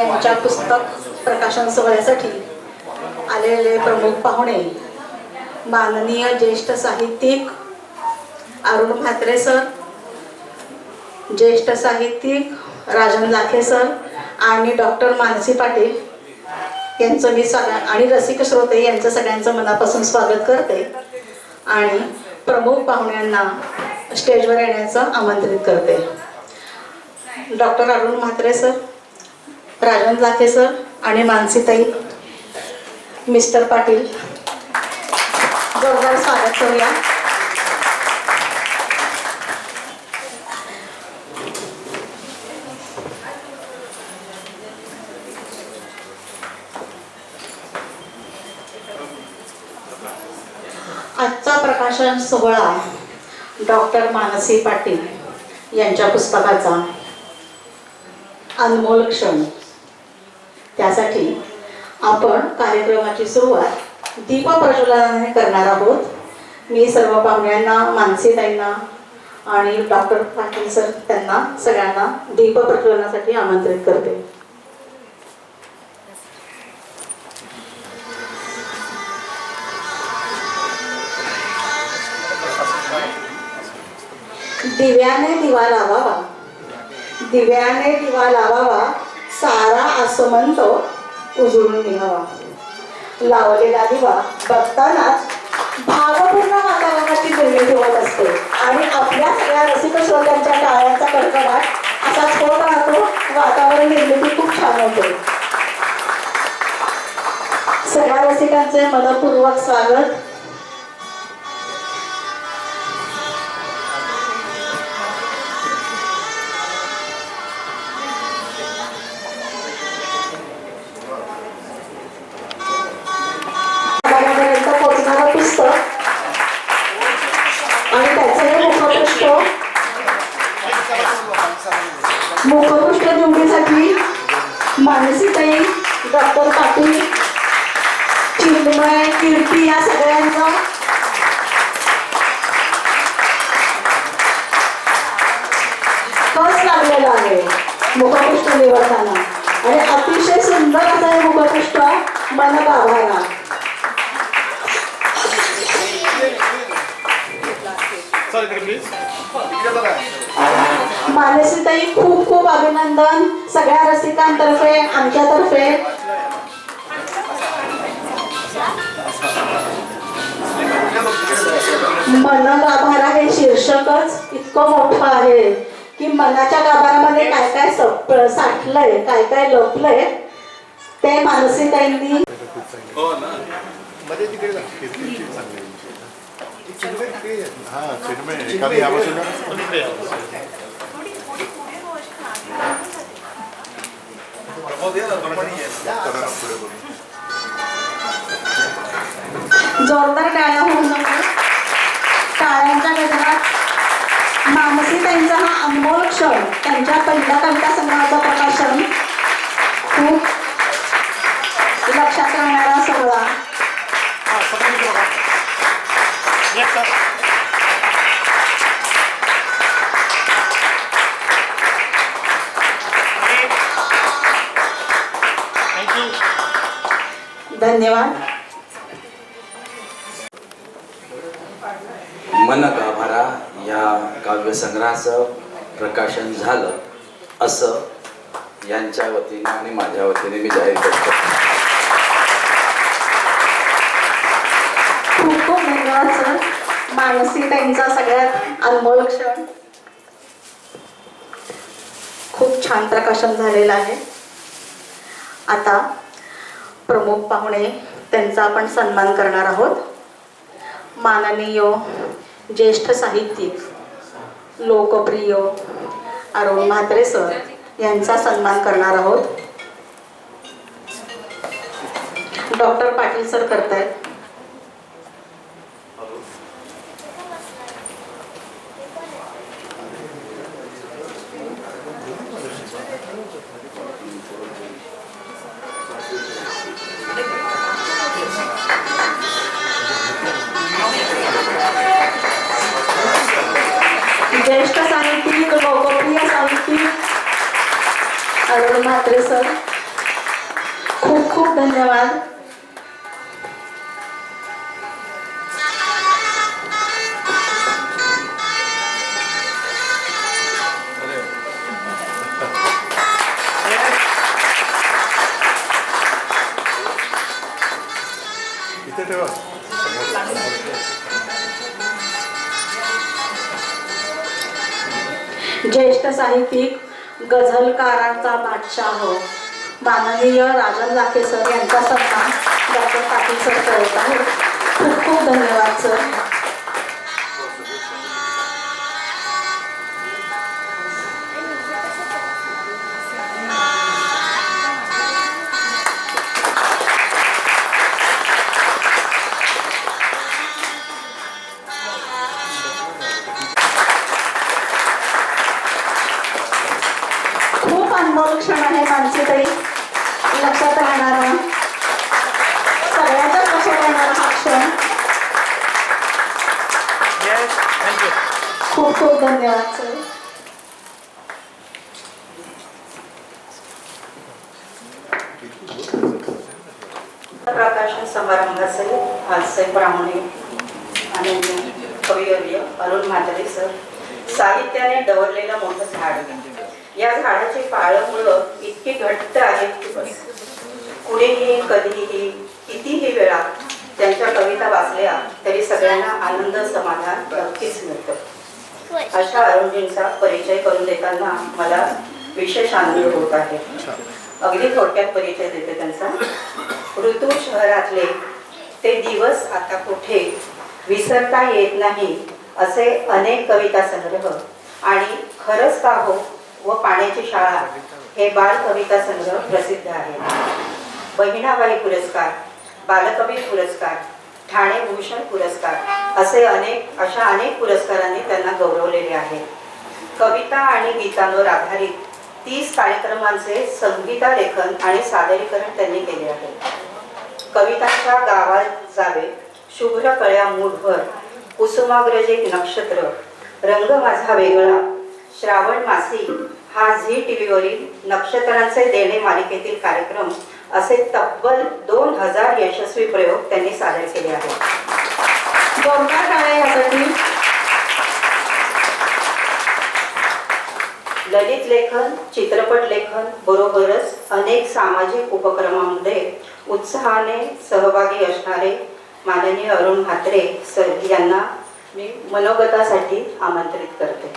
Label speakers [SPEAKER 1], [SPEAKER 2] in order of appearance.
[SPEAKER 1] यांच्या पुस्तक प्रकाशन सोहळ्यासाठी आलेले प्रमुख पाहुणे माननीय ज्येष्ठ साहित्यिक अरुण म्हात्रे सर ज्येष्ठ साहित्यिक राजन लाखे सर आणि डॉक्टर मानसी पाटील यांचं मी सगळ्या आणि रसिक श्रोते यांचं सगळ्यांचं मनापासून स्वागत करते आणि प्रमुख पाहुण्यांना स्टेजवर येण्याचं आमंत्रित करते. Doctor Arun Mhatre sir Rajan Lakhe sir आणि मानसीताई मिस्टर पाटील. जोरदार स्वागत करूया. आजचा प्रकाशन सोहळा डॉक्टर मानसी पाटील यांच्या पुस्तकाचा अनमोल क्षण. त्यासाठी आपण कार्यक्रमाची सुरुवात दीपप्रज्वलनाने करणार आहोत. मी सर्व पाहुण्यांना मानसीताईंना आणि डॉक्टर पाटील सर त्यांना सगळ्यांना दीपप्रज्वलनासाठी आमंत्रित करते. दिव्याने दिवा लावावा. दिव्याने दिवा लावावा. असं म्हणतो उजळून निघावा. लावलेला दिवा बघतानाच भावपूर्ण वातावरणाची निर्मिती होत असते. आणि आपल्या सगळ्या रसिक श्रोत्यांच्या टाळ्यांचा कडकडाट असाच होत राहतो वातावरण निर्मिती खूप छान होते. सगळ्या रसिकांचे मनपूर्वक स्वागत. मानसीताई डॉक्टर पाटील चिन्मय कीर्ती या सगळ्यांचा. कस लागलेला आहे? मुखपृष्ठ निवडताना. आणि अतिशय सुंदर असं हे मुखपृष्ठ. मला अभिनंदन सगळ्या रसिकांतर्फे आमच्यातर्फे. मन गाभारा हे शीर्षकच इतकं मोठं आहे की मनाच्या गाभारामध्ये काय काय सप साठलंय काय काय लपलंय ते मानसीताईंनी
[SPEAKER 2] हो ना
[SPEAKER 3] मध्ये तिकडे जा. कीर्ती चांगली आहे. चिन्मय तिकडे आहे. हा चिन्मय एखादी या बाजूला डॉक्टरांना पुढे बोलू.
[SPEAKER 1] जोरदार टाळ्या होऊन जाऊ टाळ्यांच्या गजरात मानसीताईंचा हा अनमोल क्षण त्यांच्या पहिल्या कविता संग्रहाचं प्रकाशन धन्यवाद.
[SPEAKER 4] मन गाभारा या काव्यसंग्रहाचं प्रकाशन झालं असं यांच्या वतीने आणि माझ्या वतीने मी जाहीर करतो.
[SPEAKER 1] खूप खूप धन्यवाद सर मानसीताईंचा सगळ्यात अनमोल क्षण. खूप छान प्रकाशन झालेलं आहे. आता प्रमुख पाहुणे त्यांचा आपण सन्मान करणार आहोत. माननीय ज्येष्ठ साहित्यिक लोकप्रिय अरुण म्हात्रे सर यांचा सन्मान करणार आहोत. डॉक्टर पाटील सर करतायत. अरुण म्हात्रे सर खूप धन्यवाद
[SPEAKER 3] ठेवा समोर.
[SPEAKER 1] ज्येष्ठ साहित्यिक गझलकारांचा बादशाह. माननीय राजन लाखे सर यांचा सन्मान डॉक्टर पाटील सर करत आहेत. खूप खूप धन्यवाद सर. आहे मानसीताई लक्षात राहणारा सगळ्यांच्याच लक्षात राहणारा हा क्षण. खूप खूप धन्यवाद सर
[SPEAKER 5] प्रकाशन समारंभाचे हास्य ब्राह्मणे आणि कविवर्य अरुण म्हात्रे सर साहित्याने डवरलेलं मोठं झाड. या झाडाची पाळमुळं इतकी घट्ट आहेत की बस. कुणीही कधीही कितीही वेळा त्यांच्या कविता वाचल्या तरी सगळ्यांना आनंद समाधान नक्कीच मिळतं. अशा अरुणजींचा परिचय करून देताना मला विशेष आनंद होत आहे. अगदी थोडक्यात परिचय देते त्यांचा. ऋतू शहरातले ते दिवस आता कुठे विसरता येत नाही असे अनेक कविता संग्रह. आणि खरंच का हो? व पाण्याची शाळा हे बाल कविता संग्रह प्रसिद्ध आहेत बहिणाबाई पुरस्कार बालकवी पुरस्कार ठाणे भूषण पुरस्कार असे अनेक अशा अनेक पुरस्कारांनी त्यांना गौरवलेले आहे. कविता आणि गीतांवर आधारित तीस कार्यक्रमांचे संगीता लेखन आणि सादरीकरण त्यांनी केले आहे. कवितांच्या गावात जावे शुभ्र कळ्या मूठभर कुसुमाग्रजे नक्षत्र रंग माझा वेगळा श्रावण मासी हा झी टी व्हीवरील नक्षत्रांचे देणे मालिकेतील कार्यक्रम असे तब्बल दोन हजार यशस्वी प्रयोग त्यांनी सादर केले आहेत.
[SPEAKER 1] जोरदार काळे यासाठी.
[SPEAKER 5] ललित लेखन चित्रपट लेखन बरोबरच अनेक सामाजिक उपक्रमांमध्ये उत्साहाने सहभागी असणारे माननीय अरुण म्हात्रे सर यांना मी मनोगतासाठी आमंत्रित करते.